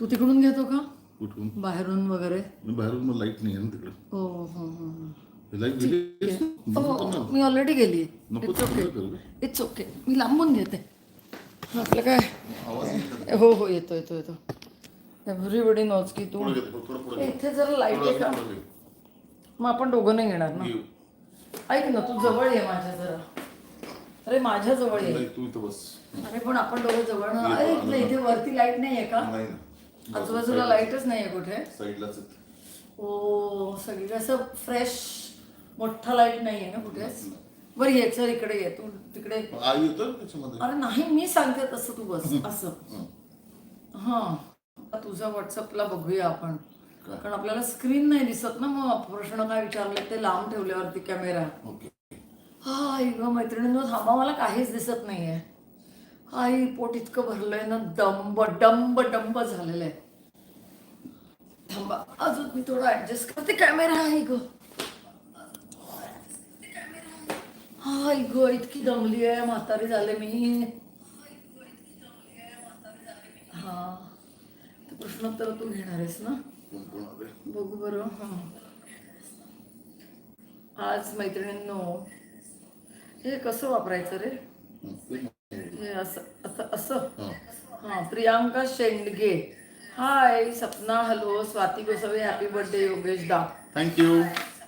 तू तिकडून घेतो का? कुठून? बाहेरून वगैरे? बाहेरून मग लाइट नाही आहे ना तिकडे. हो हो हो हो. लाइट गेली हो मी ऑलरेडी गेली नको इट्स ओके इट्स मी लांबून घेते. आपलं काय? आवाज येतो. हो हो येतो येतो येतो. एव्हरीबडी नोज की तू पुढं घे, थोडं पुढं ए, घे. इथे जरा लाइट आहे का? पुढं घे. मग आपण दोघं नाही घेणार ना. ऐक ना तू जवळ ये माझ्या जरा. अरे माझ्या जवळ ये. नाही, तू इथं बस. अरे पण आपण दोघं जवळ ना अरे इथलं इथे वरती लाइट नाहीये का? नाही ना. आजूबाजूला लाईटच नाहीये कुठे? साईडलाच ओ सगळी असं फ्रेश मोठा लाइट नाहीये ना कुठेच बरं ये सर इकडे ये तू तिकडे. आई त्याच्यामध्ये? अरे नाही मी सांगते तसं तू बस असं. हं. आता तुझा व्हॉट्सअपला बघूया आपण? कारण आपल्याला स्क्रीन नाही दिसत ना मग प्रश्न काय विचारले ते लांब ठेवल्यावरती कॅमेरा हा आई ग मैत्रिणींनो थांबा मला काहीच दिसत नाहीये. आई पोट इतकं भरलंय ना डंब डंब डंब झालेलं आहे थांबा. अजून मी थोडं ऍडजस्ट करते. कॅमेरा आहे ग. हाय ग इतकी दमली आहे. म्हातारी झाले मी. हा. तर प्रश्नोत्तर तू घेणार आहेस ना? बघू बरं. हं. आज मैत्रिणींनो हे कसं वापरायचं रे? असं असं असं. हां Priyanka Shendge. Hi Sapna hello Swati Gosavi happy birthday Yogesh da thank you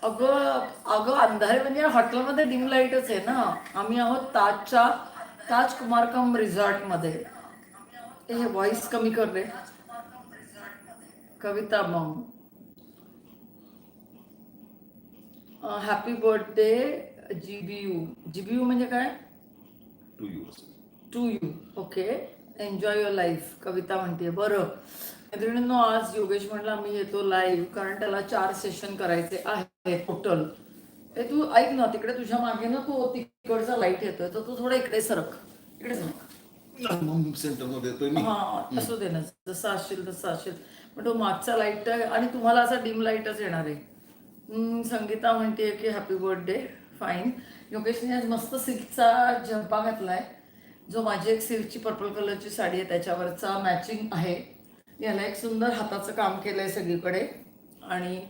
अगं अगं अंधारे म्हणजे हॉटेलमध्ये डिम लाईटच आहे ना। आम्ही आहोत ताजच्या ताज कुमारकम रिसॉर्टमध्ये ए, हे व्हॉइस कमी कर रे कविता मग। हॅपी बर्थडे जीबीयू जीबीयू म्हणजे काय to you to you okay enjoy your life Kavita म्हणते बरं. मैत्रिणींनो आज योगेश म्हणला मी येतो लाईव्ह कारण त्याला चार सेशन करायचे आहे टोटल ए तू ऐक ना तिकडे तुझ्या मागे ना तू तिकडचा लाइट येतोय तर तू थोडं इकडे सरक इकडे सरक. मग सेंटरमध्ये येतोय मी. हा असू दे ना जसं असशील तसं असशील पण तो मागचा लाइट आणि तुम्हाला असा डिम लाईटच येणार आहे. संगीता म्हणते की हॅपी बर्थडे फाईन योगेशने आज मस्त सिल्कचा झंपा घातलाय. जो माझी एक सिल्कची पर्पल कलरची साडी आहे त्याच्यावरचा मॅचिंग आहे. याला एक सुंदर हाताचं काम केलंय सगळीकडे. आणि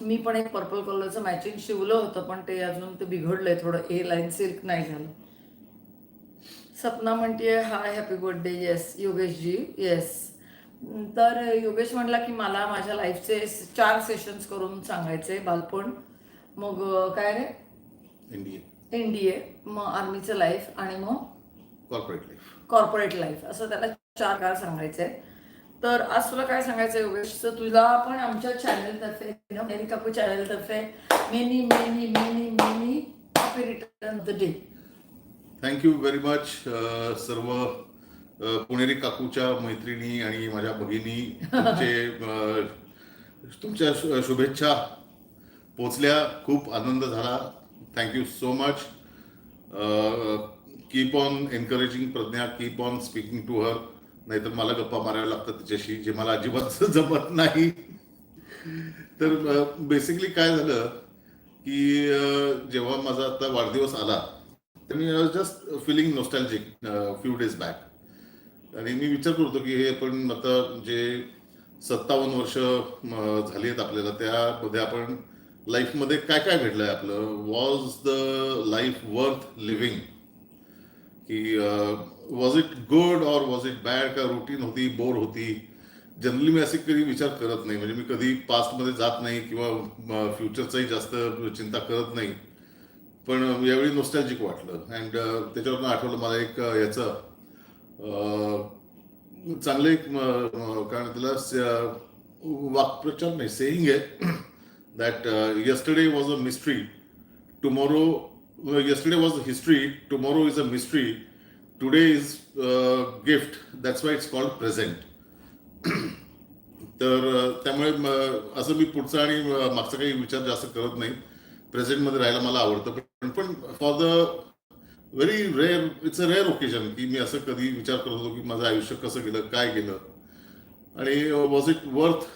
मी पण एक पर्पल कलरचं मॅचिंग शिवलं होतं पण ते अजून ते बिघडलंय थोडं. ए लाईन सिल्क नाही झालं. सपना म्हणते hi happy birthday yes Yogesh ji. Yes तर योगेश म्हणला की मला माझ्या लाईफचे चार सेशन्स करून सांगायचे बालपण. मग काय रे? एनडीए मग आर्मीचं लाईफ आणि मग कॉर्पोरेट लाईफ कॉर्पोरेट लाईफ असं त्याला चार काळ सांगायचंय तर आज तुला काय सांगायचं योगेश? तर तुला पण आमच्या चॅनलतर्फे Meri Kaku चॅनलतर्फे many many many many happy return the day thank you very much सर्व uh, पुणेरी काकूच्या मैत्रिणी आणि माझ्या भगिनी तुमचे uh, तुमच्या uh, शुभेच्छा पोचल्या. खूप आनंद झाला. Thank you so much keep on encouraging Pragya keep on speaking to her नाहीतर मला गप्पा माराव्या लागतात तिच्याशी जे मला अजिबात जमत नाही. तर बेसिकली काय झालं की जेव्हा माझा आता वाढदिवस आला तर मी just feeling nostalgic few days back आणि मी विचार करतो की हे आपण आता जे सत्तावन्न वर्ष झाली आहेत आपल्याला त्यामध्ये आपण लाईफमध्ये काय काय घडलंय आपलं? Was the life worth living की was it good or was it bad का रुटीन होती बोर होती. जनरली मी असे कधी विचार करत नाही. म्हणजे मी कधी पास्टमध्ये जात नाही किंवा फ्युचरचाही जास्त चिंता करत नाही. पण यावेळी नोस्टॅल्जिक वाटलं. अँड त्याच्यावर आठवलं मला एक याचं. चांगलं एक कारण काय त्याला वाक्प्रचार नाही सेईंग आहे. That yesterday was a mystery tomorrow yesterday was history, history is is a today today is gift that's why it's called present तर त्यामुळे असं मी पुढचा आणि मागचा काही विचार जास्त करत नाही. प्रेझेंटमध्ये राहायला मला आवडतं पण पण for the very rare it's a rare occasion की मी असं कधी विचार करत होतो की माझं आयुष्य कसं गेलं काय गेलं. आणि वॉज इट वर्थ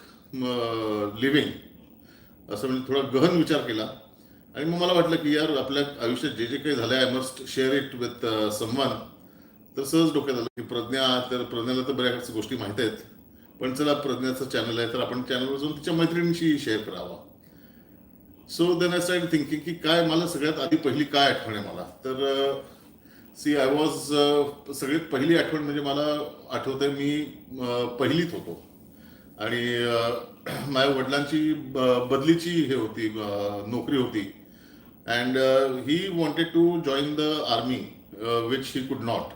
लिव्हिंग असं म्हणजे थोडा गहन विचार केला. आणि मग मला वाटलं की यार आपल्या आयुष्यात जे जे काही झालं I must share it with someone तर सहज डोक्यात आलं की प्रज्ञा तर प्रज्ञाला तर बऱ्याच गोष्टी माहीत आहेत. पण चला प्रज्ञाचं चॅनल आहे तर आपण चॅनलवर जाऊन तिच्या मैत्रिणीशी शेअर करावा. So then I start thinking की काय मला सगळ्यात आधी पहिली काय आठवण आहे मला? तर सी आय वॉज सगळ्यात पहिली आठवण म्हणजे मला आठवतंय मी पहिलीत होतो. आणि uh, माझ्या वडिलांची बदलीची हे होती नोकरी होती. And he uh, to to the the army which he could not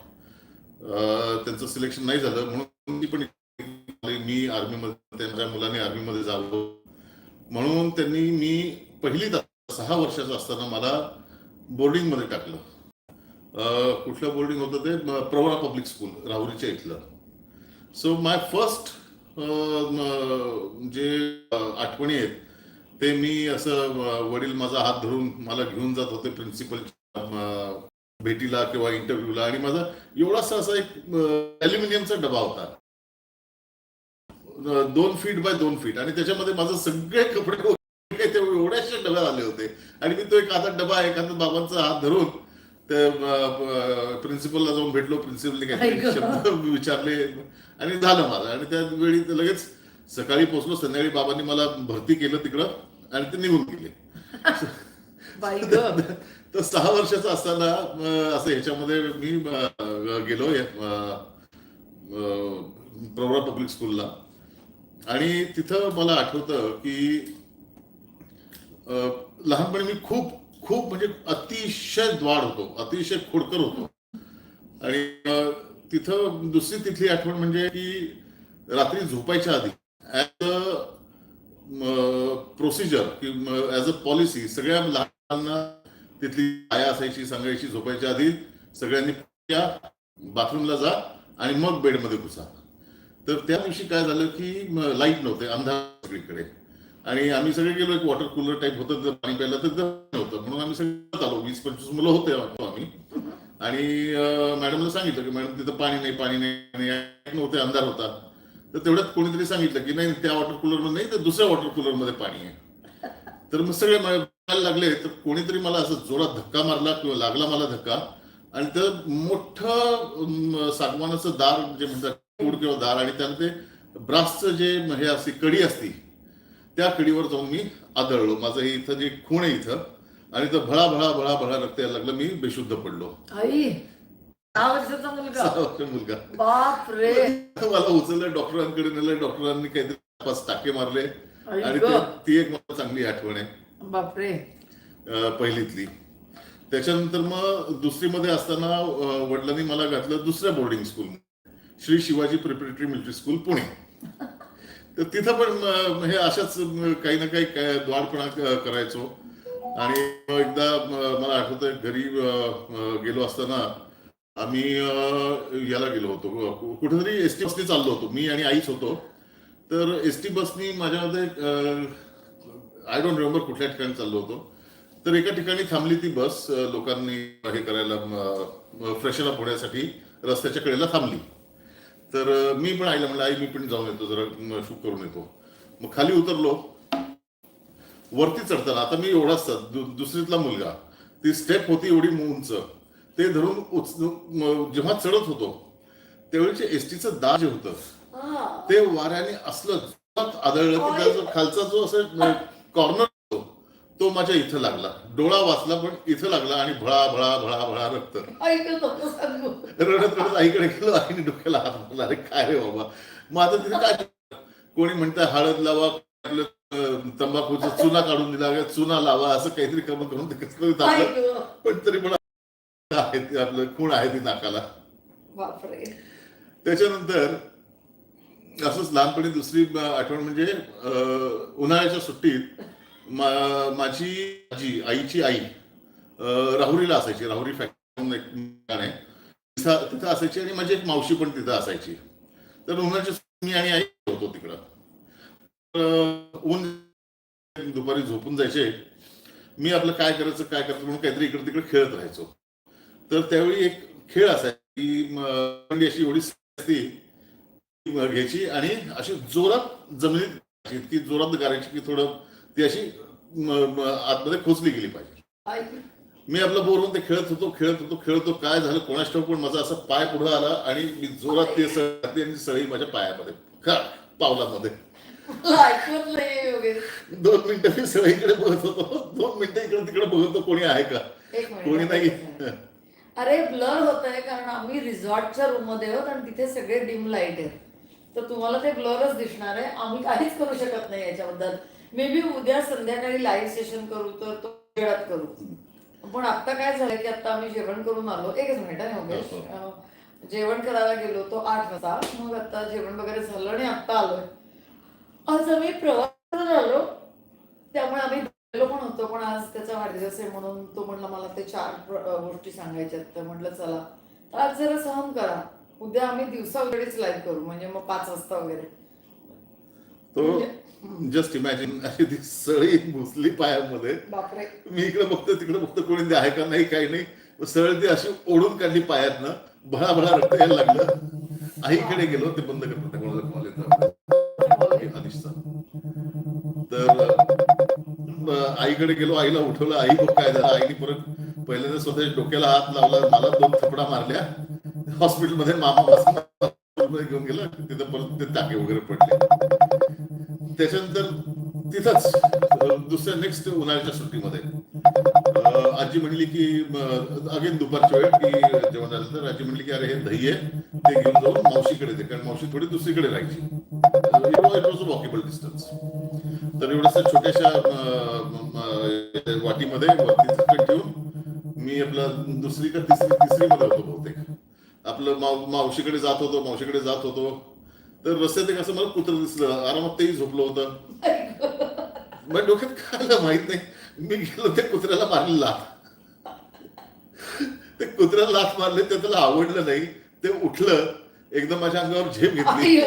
त्यांचं सिलेक्शन नाही झालं. म्हणून ती पण मी आर्मीमध्ये माझ्या मुलाने आर्मीमध्ये जावं. म्हणून त्यांनी मी पहिली सहा वर्षाचा असताना मला बोर्डिंगमध्ये टाकलं. कुठलं बोर्डिंग होतं ते? प्रवरा पब्लिक स्कूल राहुरीच्या इथलं. सो माय फर्स्ट जे आठवणी आहेत ते मी असं वडील माझा हात धरून मला घेऊन जात होते प्रिन्सिपल भेटीला किंवा इंटरव्ह्यूला आणि माझा एवढासा असा एक अल्युमिनियमचा डबा होता. दोन फीट बाय दोन फीट आणि त्याच्यामध्ये माझं सगळे कपडे ते एवढ्याशा डब्यात आले होते. आणि मी तो एक हातात डबा एखादा बाबांचा हात धरून प्रिन्सिपलला जाऊन भेटलो. प्रिन्सिपलने. शब्द विचारले. आणि झालं माझं. आणि त्या वेळी ते लगेच सकाळी पोहोचलो. संध्याकाळी बाबांनी मला भरती केलं तिकडं. आणि ते निघून गेले. तर सहा वर्षाचा असताना असं ह्याच्यामध्ये मी गेलो प्रवरा पब्लिक स्कूलला. आणि तिथं मला आठवतं की लहानपणी मी खूप खूप म्हणजे अतिशय द्वाड होतो अतिशय खोडकर होतो. आणि तिथं दुसरी तिथली आठवण म्हणजे की रात्री झोपायच्या आधी ऍज अ प्रोसिजर की ऍज अ पॉलिसी सगळ्या लहानांना तिथली आया असायची सांगायची झोपायच्या आधी सगळ्यांनी बाथरूमला जा आणि मग बेडमध्ये घुसा. तर त्या दिवशी काय झालं की लाइट नव्हते अंधार सगळीकडे. आणि आम्ही सगळे गेलो एक वॉटर कूलर टाईप होतं जर पाणी प्यायला तर नव्हतं. म्हणून आम्ही सगळं आलो वीस पंचवीस मुलं होते आम्ही. आणि मॅडमला सांगितलं की मॅडम तिथं पाणी नाही पाणी नाही. नव्हते अंधार होता. तर तेवढ्यात कोणीतरी सांगितलं की नाही त्या वॉटर कूलरमध्ये नाही तर दुसऱ्या वॉटर कूलरमध्ये पाणी आहे. तर मग सगळे मला लागले तर कोणीतरी मला असं जोरात धक्का मारला किंवा लागला मला धक्का. आणि तर मोठं सागवानाचं दार जे म्हणतात कूड किंवा दार आणि त्यानं ते ब्रासचं जे हे असते कडी असती त्या कडीवर जाऊन मी आदळलो. माझं इथं जे खूण आहे इथं आणि तर भळा भळा भळा भळा रक्त यायला लागलं. मी बेशुद्ध पडलो. आई सहा वर्षाचा मुलगा. सहा वर्ष मुलगा. बाप रे मला उचललं डॉक्टरांकडे नेलं डॉक्टरांनी काहीतरी पाच टाके मारले. आणि. ते- ती एक मला चांगली आठवण आहे. बापरे. अं, पहिलीतली. त्याच्यानंतर मग दुसरीमध्ये असताना अं, वडिलांनी मला घातलं दुसऱ्या boarding school Shri Shivaji preparatory military school Pune. तर तिथं पण हे अशाच काही ना काही काय क- करायचो. आणि मग एकदा मला आठवतंय घरी अं, अं, गेलो असताना आम्ही याला गेलो होतो. कुठेतरी एस टी बसने चाललो होतो. मी आणि आईच होतो. तर एस टी बसनी माझ्यामध्ये आय डोंट रिमेंबर कुठल्या ठिकाणी चाललो होतो. तर एका ठिकाणी थांबली ती बस लोकांनी हे करायला फ्रेशर अप होण्यासाठी रस्त्याच्या कडेला थांबली. तर मी पण आईला म्हणलं आई मी पण जाऊन येतो जरा शूट करून येतो. मग खाली उतरलो. वरती चढताना आता मी एवढाच दुसरीतला मुलगा. ती स्टेप होती एवढी उंच. ते धरून उच- जेव्हा चढत होतो त्यावेळीचे एसटीचं दार जे होतं ते वाऱ्याने असलं आदळलं की त्याचा खालचा जो असं कॉर्नर तो माझ्या इथं लागला. डोळा वाचला पण इथं लागला आणि भळा भळा भळा भळा रक्त. रडत रडत आईकडे गेलो आईने डोक्याला हात मारला अरे काय रे बाबा? मग आता तिथे काय कोणी म्हणतं हळद लावा तंबाखूचा चुना काढून दिला चुना लावा असं काहीतरी करून करून ते कसं. पण तरी पण आहे ते आपलं खूण आहे ती नाकाला? बापरे. त्याच्यानंतर असंच लहानपणी दुसरी आठवण म्हणजे उन्हाळ्याच्या सुट्टीत माझी आजी आईची आई राहुरीला असायची राहुरी फॅक्टरी तिथं तिथं असायची आणि माझी एक मावशी पण तिथं असायची. तर उन्हाळ्याच्या मी आणि आई होतो तिकडं. ऊन दुपारी झोपून जायचे. मी आपलं काय करायचं काय करायचं म्हणून काहीतरी इकडे तिकडे खेळत राहायचो. तर त्यावेळी एक खेळ असायचा की अशी एवढी असती घ्यायची आणि अशी जोरात जमिनीत इतकी जोरात गारायची की थोडं ती अशी आतमध्ये खोचली गेली पाहिजे. मी आपलं बोलून ते खेळत होतो खेळत होतो खेळत होतो. काय झालं ठाऊक पण माझा असा पाय पुढे आला आणि मी जोरात ते सळी आणि सळी माझ्या पायामध्ये खा पावलामध्ये. दोन मिनिटं मी सगळीकडे बघत होतो. दोन मिनिटं इकडे तिकडे बघत होतो कोणी आहे का? कोणी नाही. अरे ब्लर होत आहे कारण आम्ही रिसॉर्टच्या रूममध्ये आहोत आणि तिथे सगळे डिम लाइट आहेत. तर तुम्हाला ते ब्लरच दिसणार आहे. आम्ही काहीच करू शकत नाही याच्याबद्दल. मे बी उद्या संध्याकाळी लाईव्ह सेशन करू तर तो वेळात करू. पण आता काय झालं की आता आम्ही जेवण करून आलो. एकच मिनिट आहे हो, अं, जेवण करायला गेलो तो आठ वाजता. मग आता जेवण वगैरे झालं आणि आता आलोय. आज आम्ही प्रवास करून आलो. त्यामुळे आम्ही पण होतो पण आज त्याचा वाढदिवस आहे म्हणून तो म्हणला मला ते चार गोष्टी सांगायच्या तर म्हटलं चला. तर आज जरा सहन करा. उद्या आम्ही दिवसा वेळेच लाईव्ह करू म्हणजे मग पाच वाजता वगैरे. तो जस्ट इमॅजिन अशी ती सळी घुसली पायामध्ये. बापरे. मी इकडे बघतो तिकडे बघतो कोणी आहे का नाही काही नाही. सळ ती अशी ओढून काढली पायातनं भळा भळा रक्त यायला लागलं. आईकडे गेलो ते बंद करतो त्या कोणाचा कॉल येतो अं, आईकडे गेलो आईला उठवलं आई बघ काय झालं आईने परत पहिल्यांदा स्वतःच्या डोक्याला हात लावला मला दोन थपडा मारल्या. हॉस्पिटलमध्ये मामा घेऊन गेला तिथं परत ते टाके वगैरे पडले. त्याच्यानंतर तिथंच दुसऱ्या नेक्स्ट उन्हाळ्याच्या सुट्टीमध्ये आजी म्हणली की अगेन दुपारच्या वेळ की जेवण झालं तर आजी म्हणली की अरे हे दही आहे ते घेऊन जाऊन मावशीकडे दे. कारण मावशी थोडी दुसरीकडे राहायची. इट वॉज वॉकेबल डिस्टन्स तर एवढ्याशा छोट्याशा वाटीमध्ये ठेवून मी आपलं दुसरी का तिसरी तिसरी मध्ये होतो बहुतेक. आपलं माव मावशीकडे जात होतो मावशीकडे जात होतो. तर रस्त्यात एक असं मला कुत्र दिसलं. आरामात तेही झोपलं होतं. मग डोक्यात काय माहीत नाही. मी गेलो त्या कुत्र्याला मारली लाथ ते कुत्र्याला लाथ मारले ते त्याला आवडलं नाही. ते उठलं एकदम माझ्या अंगावर झेप घेतली.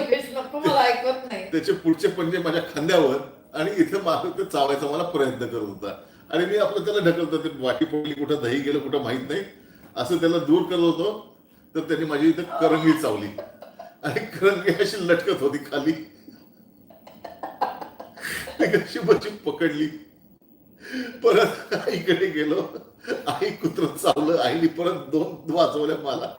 त्याचे पुढचे पंजे माझ्या खांद्यावर. आणि इथे मागं ते चावायचा मला प्रयत्न करत होता. आणि मी आपलं त्याला ढकलतो ते वाटी पडली कुठं दही गेलं कुठं माहीत नाही. असं त्याला दूर करत होतो तर त्याने माझी इथे करंगी चावली. आणि करंगी अशी लटकत होती खाली. कशी बची पकडली. परत आईकडे गेलो. आई कुत्र चावलं आईने परत दोन वाचवल्या मला.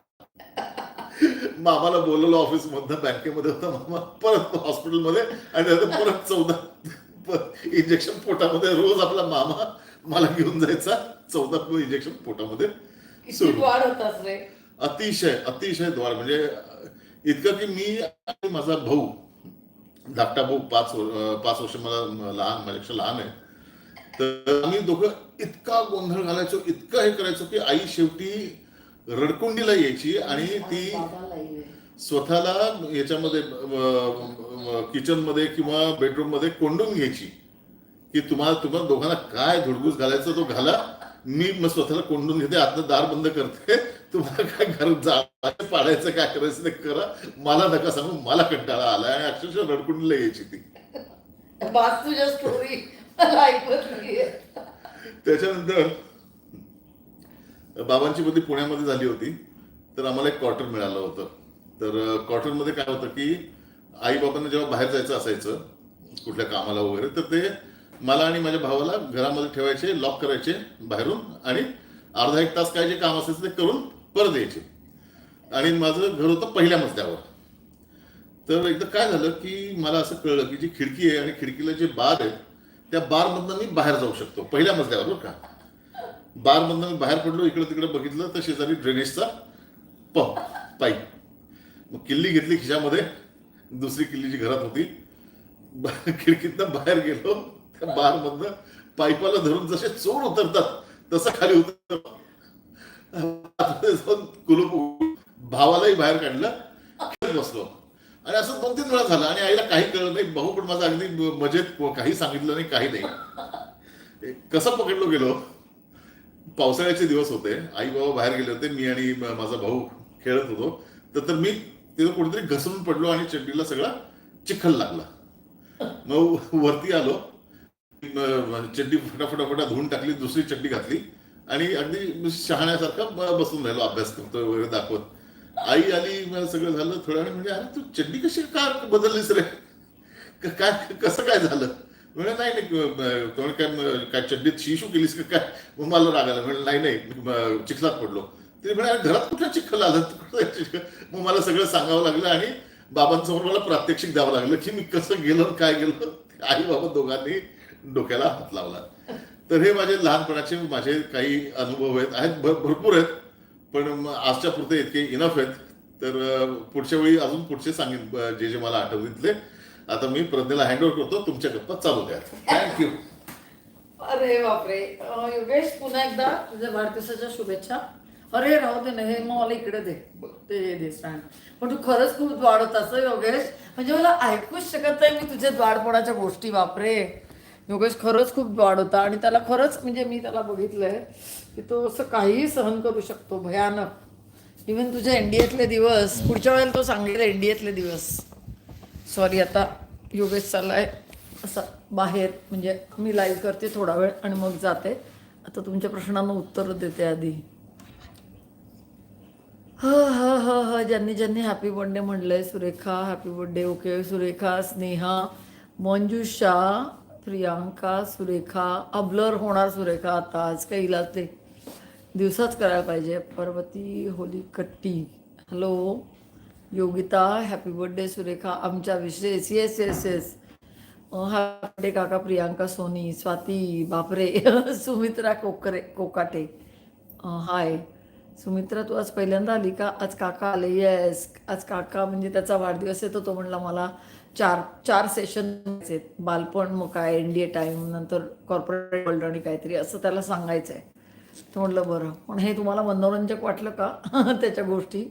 मामाला बोलवलं ऑफिस मधनं बँकेमध्ये होता मामा परत हॉस्पिटलमध्ये आणि परत चौदा इंजेक्शन पोटामध्ये रोज आपला मामा मला घेऊन जायचा. चौदा इंजेक्शन पोटामध्ये अतिशय अतिशय द्वार. म्हणजे इतकं की मी आणि माझा भाऊ धाकटा भाऊ पाच पाच वर्ष मला लहान माझ्यापेक्षा लहान आहे. तर आम्ही दोघं इतका गोंधळ घालायचो इतकं हे करायचो की आई शेवटी रडकुंडीला यायची आणि ती. स्वतःला याच्यामध्ये किचनमध्ये किंवा बेडरूममध्ये कोंडून घ्यायची. की तुम्हाला तुम्हाला दोघांना काय धुडगूस घालायचं तो घाला मी मग स्वतःला कोंडून घेते आतनं दार बंद करते तुम्हाला काय घरात जायचं पाडायचं काय करायचं ते करा. मला नका सांगू मला कंटाळा आला आणि अक्षरशः रडकुंडीला यायची ती. त्याच्यानंतर बाबांची बदली पुण्यामध्ये झाली होती तर आम्हाला एक क्वार्टर मिळालं होतं. तर क्वार्टरमध्ये काय होतं की आई बाबांना जेव्हा बाहेर जायचं असायचं कुठल्या कामाला वगैरे तर ते मला आणि माझ्या भावाला घरामध्ये ठेवायचे लॉक करायचे बाहेरून आणि अर्धा एक तास काय जे काम असायचं ते करून परत यायचे. आणि माझं घर होतं पहिल्या मजल्यावर. तर एकदा काय झालं की मला असं कळलं की जी खिडकी आहे आणि खिडकीला जे बार आहे त्या बारमधनं मी बाहेर जाऊ शकतो पहिल्या मजल्यावर बरं का. बारमधनं मी बाहेर पडलो इकडं तिकडे बघितलं तर शेजारी ड्रेनेजचा पंप पाईप मग किल्ली घेतली खिशामध्ये. दुसरी किल्ली जी घरात होती. खिडकीतनं बाहेर गेलो. त्या बारमधनं पाईपाला धरून जसे चोर उतरतात तसं खाली उतर जाऊन कुलूप भावालाही बाहेर काढलं. खेळत बसलो. आणि असं दोन तीन वेळा झालं. आणि आईला काही कळलं नाही. भाऊ पण माझा अगदी मजेत काही सांगितलं नाही काही नाही. कसं पकडलो गेलो? पावसाळ्याचे दिवस होते. आई बाबा बाहेर गेले होते. मी आणि माझा भाऊ खेळत होतो. तर तर मी तिथं कुठेतरी घसरून पडलो आणि चड्डीला सगळा चिखल लागला. मग वरती आलो. चड्डी फटाफटाफटा धुवून टाकली दुसरी चड्डी घातली आणि अगदी शहाण्यासारखा बसून राहिलो अभ्यास करतो वगैरे दाखवत. आई आली सगळं झालं थोड्या वेळ म्हणजे अरे तू चड्डी कशी का बदललीस रे? काय कसं काय झालं? म्हणजे नाही नाही काय काय चड्डीत शिशू केलीस का काय? मग मला रागायला म्हणजे नाही नाही चिखलात पडलो. ते म्हणे घरात कुठं चिखल आलं चिखल?" मग मला सगळं सांगावं लागलं आणि बाबांसमोर मला प्रात्यक्षिक द्यावं लागलं की मी कसं गेलो काय गेलो आई बाबा दोघांनी डोक्याला हात लावला. तर हे माझे लहानपणाचे माझे काही अनुभव आहेत. आहेत भरपूर आहेत पण आजच्या पुरते इतके इनफ आहेत. तर पुढच्या वेळी अजून पुढचे सांगेन जे जे मला आठवणीतले आता मी प्रज्ञेला हँडओव्हर करतो तुमच्या गप्पा चालू द्या थँक्यू अरे बापरे. योगेश पुन्हा एकदा तुझ्या वाढदिवसाच्या शुभेच्छा. अरे राहू दे ना हे मग मला इकडे दे. ते दे स्टँड. पण तू खरंच खूप द्वाड होतास हं, योगेश. म्हणजे मला ऐकूच शकत नाही मी तुझ्या द्वाडपणाच्या गोष्टी बापरे. योगेश खरंच खूप द्वाड होता आणि त्याला खरंच म्हणजे मी त्याला बघितलंय की तो असं काहीही सहन करू शकतो भयानक. इवन तुझ्या एनडीएतले दिवस पुढच्या वेळेला तो सांगेल एनडीएतले दिवस. सॉरी आता योगेश चाललाय असा बाहेर म्हणजे मी लाईव्ह करते थोडा वेळ आणि मग जाते. आता तुमच्या प्रश्नांना उत्तर देते आधी. ह ह ह ह. ज्यांनी ज्यांनी हॅपी बर्थडे म्हटलंय Surekha happy birthday okay Surekha Sneha Manjusha Priyanka Surekha अबलर होणार सुरेखा आता. आज काही इलाज ते दिवसाच करायला पाहिजे. Parvati Holikatti. Hello Yogita happy birthday Surekha. आमच्या विशेष येस येस येस हॅपी काका प्रियांका सोनी स्वाती बापरे. सुमित्रा कोकरे कोकाटे. हाय सुमित्रा तू आज पहिल्यांदा आली का? आज काका आले येस आज काका म्हणजे त्याचा वाढदिवस आहे तर तो म्हणला मला चार चार सेशन आहेत. बालपण मग काय एन डी ए टाईम नंतर कॉर्पोरेट वर्ल्ड आणि काहीतरी असं त्याला सांगायचं आहे तर म्हटलं बरं. पण हे तुम्हाला मनोरंजक वाटलं का? त्याच्या गोष्टी.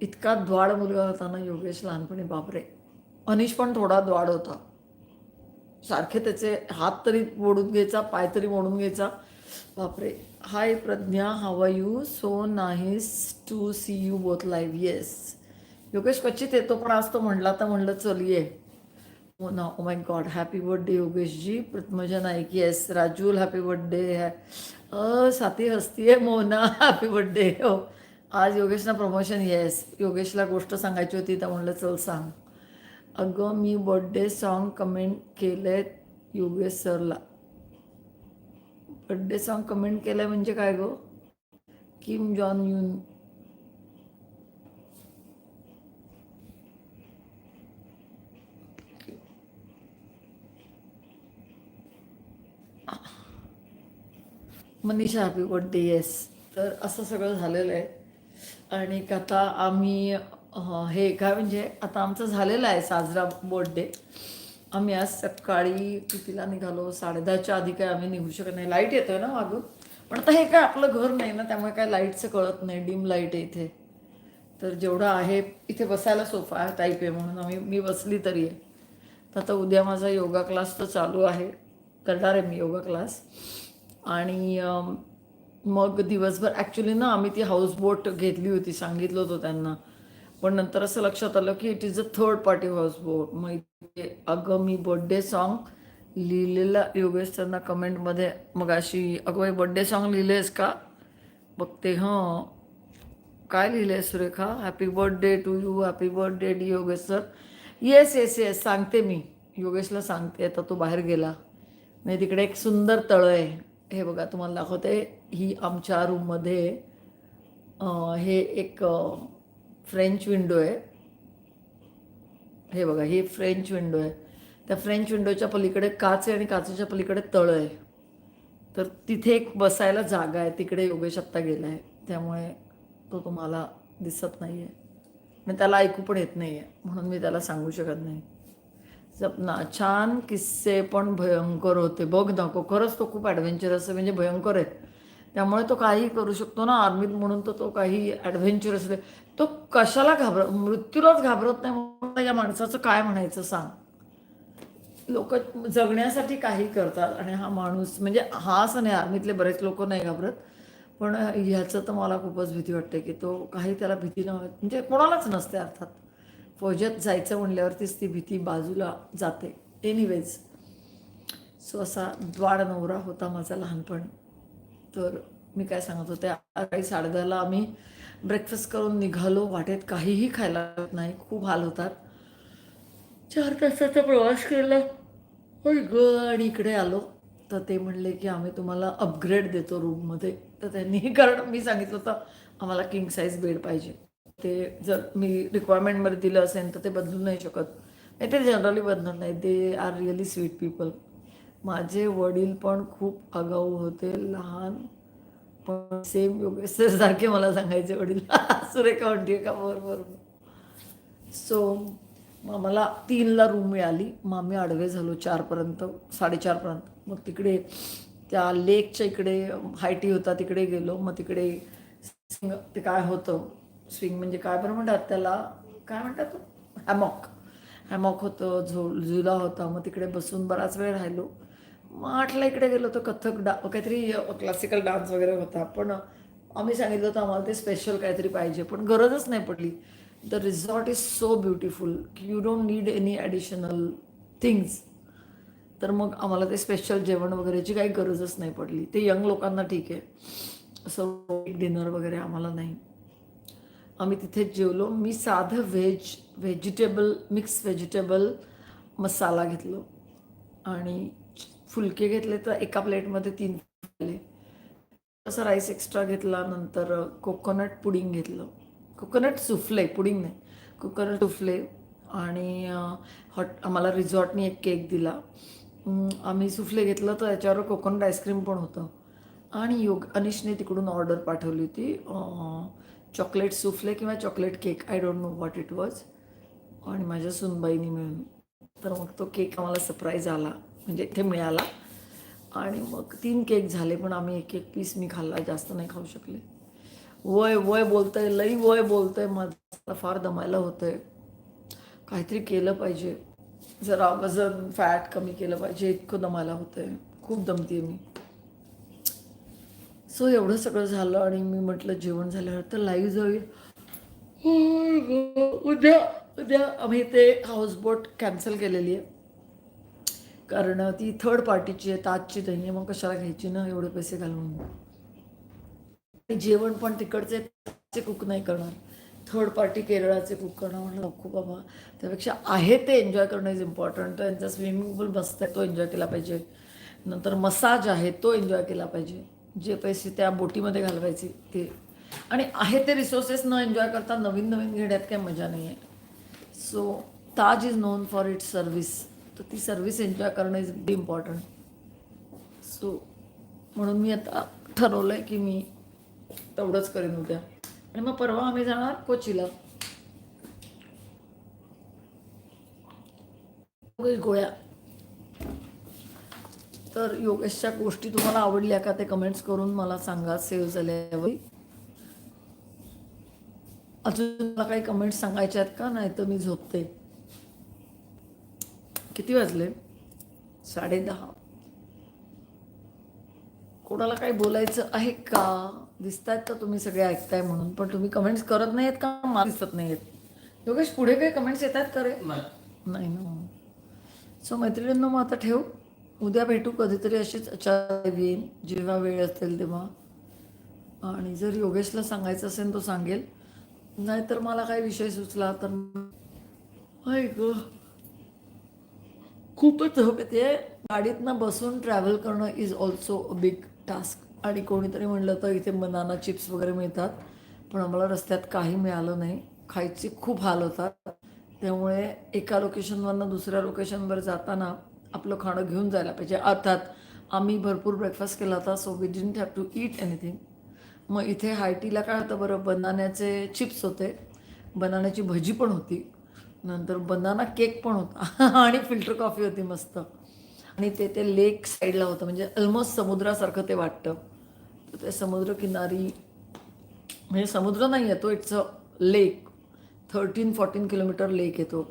इतका द्वाड मुलगा होता ना योगेश लहानपणी बापरे. अनिश पण थोडा द्वाड होता. सारखे त्याचे हात तरी मोडून घ्यायचा पाय तरी मोडून घ्यायचा. बापरे. Hi Pragya how are you so नाहीस to see you both live yes Yogesh क्वचित येतो पण आज तो म्हणला तर म्हणलं चल ये हो ना ओ my god happy birthday Yogesh ji Prathamja Naik yes Rajul happy birthday अ साथी हसती आहे मोना हॅपी बर्थडे हो आज योगेशना प्रमोशन येस योगेशला गोष्ट सांगायची होती तर म्हणलं चल सांग अगं मी बर्थडे सॉन्ग कमेंट केलंय Yogesh Sarala birthday song comment केलं म्हणजे काय गो? Kim Jong Un Manisha happy birthday yes तर असं सगळं झालेलं आहे. आणि आता आम्ही हे काय म्हणजे आता आमचं झालेलं आहे साजरा बर्थडे आम्ही आज सकाळी कितीला निघालो? साडेदहाच्या आधी काय आम्ही निघू शकत नाही. लाइट येतोय ना मागून पण आता हे काय आपलं घर नाही ना त्यामुळे काय लाईटचं कळत नाही. डिम लाइट आहे इथे. तर जेवढं आहे इथे बसायला सोफा आहे टाईप आहे म्हणून आम्ही मी बसली तरी आहे. तर आता उद्या माझा योगा क्लास तर चालू आहे. करणार आहे मी योगा क्लास आणि मग दिवसभर ॲक्च्युली ना आम्ही ती हाऊसबोट घेतली होती सांगितलं होतं त्यांना. पण नंतर असं लक्षात आलं की it is a third party houseboat मग इथे अगं मी बर्थडे सॉन्ग लिहिलेला योगेश त्यांना कमेंटमध्ये मग अशी अगं बर्थडे सॉन्ग लिहिलेस का? बघते हं. काय लिहिलंय Surekha happy birthday to you happy birthday dear Yogesh sir yes yes yes सांगते मी. योगेशला सांगते आता तो बाहेर गेला. नाही तिकडे एक सुंदर तळं आहे. हे बघा तुम्हाला दाखवते. ही आमच्या रूममध्ये हे एक फ्रेंच विंडो आहे. हे बघा ही फ्रेंच विंडो आहे. त्या फ्रेंच विंडोच्या पलीकडे काच आहे आणि काचेच्या पलीकडे तळ आहे. तर तिथे एक बसायला जागा आहे तिकडे योगेश आत्ता गेला आहे त्यामुळे तो तुम्हाला दिसत नाही आहे आणि त्याला ऐकू पण येत नाही आहे म्हणून मी त्याला सांगू शकत नाही. सपना छान किस्से पण भयंकर होते. बघ नको खरंच तो खूप ॲडव्हेंचरस आहे म्हणजे भयंकर आहे त्यामुळे तो काही करू शकतो ना आर्मीत म्हणून तर तो काही ॲडव्हेंचर आहे तो कशाला घाबर मृत्यूलाच घाबरत नाही म्हणून या माणसाचं काय म्हणायचं सांग. लोक जगण्यासाठी काही करतात आणि हा माणूस म्हणजे हा असं नाही आर्मीतले बरेच लोक नाही घाबरत. पण ह्याचं तर मला खूपच भीती वाटते की तो काही त्याला भीती न म्हणजे कोणालाच नसते अर्थात. फौजात जायचं म्हणल्यावरतीच ती भीती बाजूला जाते. एनिवेज सो असा द्वाड नवरा होता माझा लहानपणी. तर मी काय सांगत होते सकाळी साडेदहाला आम्ही ब्रेकफास्ट करून निघालो. वाटेत काहीही खायला नाही. खूप हाल होतात. चार तासाचा प्रवास केला. ग आणि इकडे आलो. तर ते म्हणले की आम्ही तुम्हाला अपग्रेड देतो रूममध्ये तर त्यांनी कारण मी सांगितलं होतं आम्हाला किंग साईज बेड पाहिजे. ते जर मी रिक्वायरमेंटमध्ये दिलं असेल तर ते बदलू नाही शकत. नाही ते जनरली बदलत नाही. They are really sweet people माझे वडील पण खूप आगाऊ होते लहान. पण सेम योगेश सारखे मला सांगायचे वडील सुरेखा म्हणते का बरोबर सो मग मला तीनला रूम मिळाली. मग आम्ही आडवे झालो चारपर्यंत साडेचारपर्यंत. मग तिकडे त्या लेकच्या इकडे हायटी होता तिकडे गेलो. मग तिकडे स्विंग ते काय होतं? स्विंग म्हणजे काय बरं म्हणतात त्याला? काय म्हणतात हॅमॉक हॅमॉक होतं झो झुला होता. मग तिकडे बसून बराच वेळ राहिलो. मग आठला इकडे गेलो तर कथक डा काहीतरी क्लासिकल डान्स वगैरे होता. पण आम्ही सांगितलं होतं आम्हाला ते स्पेशल काहीतरी पाहिजे. पण गरजच नाही पडली. The resort is so beautiful की you don't need any additional things तर मग आम्हाला ते स्पेशल जेवण वगैरेची काही गरजच नाही पडली. ते यंग लोकांना ठीक आहे. असं डिनर वगैरे आम्हाला नाही. आम्ही तिथेच जेवलो. मी साधं veg vegetable mix vegetable masala घेतलो. आणि फुलके घेतले तर एका प्लेटमध्ये तीन आले असं राईस एक्स्ट्रा घेतला नंतर कोकोनट पुडिंग घेतलं. कोकोनट सुफले पुडिंग नाही. कोकोनट सुफले आणि हॉट आम्हाला रिझॉर्टनी एक केक दिला. आम्ही सुफले घेतलं तर त्याच्यावर कोकोनट आईस्क्रीम पण होतं. आणि योग अनिशने तिकडून ऑर्डर पाठवली होती. चॉकलेट सुफले किंवा chocolate cake. I don't know what it was आणि माझ्या सुनबाईनी मिळून. तर मग तो केक आम्हाला सरप्राईज आला. म्हणजे इथे मिळाला. आणि मग तीन केक झाले पण आम्ही एक एक पीस मी खाल्ला जास्त नाही खाऊ शकले. वय वय बोलतंय लई वय बोलतंय मला फार दमायला होतंय. काहीतरी केलं पाहिजे. जरा वजन फॅट कमी केलं पाहिजे इतकं दमायला होतंय. खूप दमते मी. सो एवढं सगळं झालं आणि मी म्हटलं जेवण झाल्यावर तर लाईव्ह जाऊया. उद्या उद्या आम्ही ते हाऊसबोट कॅन्सल केलेली आहे. कारण ती थर्ड पार्टीची आहे ताजची नाही आहे मग कशाला घ्यायची ना? एवढे पैसे घालून. जेवण पण तिकडचे ते कुक नाही करणार. थर्ड पार्टी केरळाचे कुक करणार म्हणलं नको बाबा. त्यापेक्षा आहे ते एन्जॉय करणं इज इम्पॉर्टंट त्यांचा स्विमिंग पूल मस्त आहे तो एन्जॉय केला पाहिजे. नंतर मसाज आहे तो एन्जॉय केला पाहिजे. जे पैसे त्या बोटीमध्ये घालवायचे ते. आणि आहे ते रिसोर्सेस न एन्जॉय करता नवीन नवीन घेण्यात काही मजा नाही आहे so Taj is known for its service तर ती सर्विस एन्जॉय करणं इज इम्पॉर्टंट सो म्हणून मी आता ठरवलं आहे की मी तेवढंच करेन उद्या. आणि मग परवा आम्ही जाणार कोचीला. योगेश गोळ्या. तर योगेशच्या गोष्टी तुम्हाला आवडल्या का ते कमेंट्स करून मला सांगा सेव्ह झाल्यावर. अजून मला काही कमेंट्स सांगायचे आहेत का? नाही तर मी झोपते. किती वाजले? साडे दहा. कोणाला काही बोलायचं आहे का? दिसतायत का तुम्ही सगळे ऐकताय म्हणून पण तुम्ही कमेंट्स करत नाहीत का? मला दिसत नाहीत योगेश पुढे काही कमेंट्स येत आहेत का रे? नाही. ना. सो मैत्रिणींना मग आता ठेव. उद्या भेटू कधीतरी अशीच अचानक येईन जेव्हा वेळ असेल तेव्हा. आणि जर योगेशला सांगायचं असेल तो सांगेल. नाहीतर मला काही विषय सुचला तर हाय ग. खूपच झोप येते गाडीतनं बसून ट्रॅव्हल करणं is also a big task आणि कोणीतरी म्हणलं तर इथे बनाना चिप्स वगैरे मिळतात. पण आम्हाला रस्त्यात काही मिळालं नाही. खायचे खूप हाल होतात. त्यामुळे एका लोकेशनवरनं दुसऱ्या लोकेशनवर जाताना आपलं खाणं घेऊन जायला पाहिजे. अर्थात आम्ही भरपूर ब्रेकफास्ट केला होता so we didn't have to eat anything मग इथे हायटीला काय होतं बरं? बनाण्याचे चिप्स होते. बनाण्याची भजी पण होती. नंतर बनाना केक पण होता. आणि फिल्टर कॉफी होती मस्त. आणि ते ते लेक साईडला होतं. म्हणजे ऑलमोस्ट समुद्रासारखं ते वाटतं. तर ते समुद्रकिनारी म्हणजे समुद्र नाही येतो it's a lake thirteen fourteen kilometre lake येतो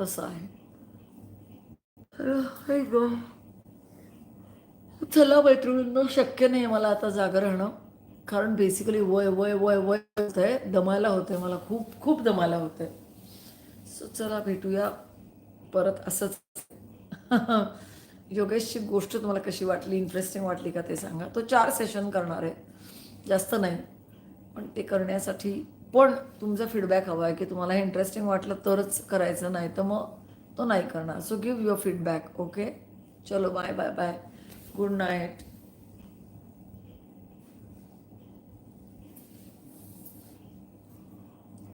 तसं आहे. ग. चला मैत्रिणींना शक्य नाही मला आता जागा राहणं. कारण बेसिकली वय वय वय वय आहे दमायला होतंय मला. खूप खूप दमायला होतंय. सो चला भेटूया परत असंच. योगेशची गोष्ट तुम्हाला कशी वाटली? इंटरेस्टिंग वाटली का ते सांगा. तो चार सेशन करणार आहे. जास्त नाही. पण ते करण्यासाठी पण तुमचा फीडबॅक हवा आहे की तुम्हाला हे इंटरेस्टिंग वाटलं तरच करायचं नाही तर मग तो नाही करणार. So give your feedback okay चलो bye bye bye good night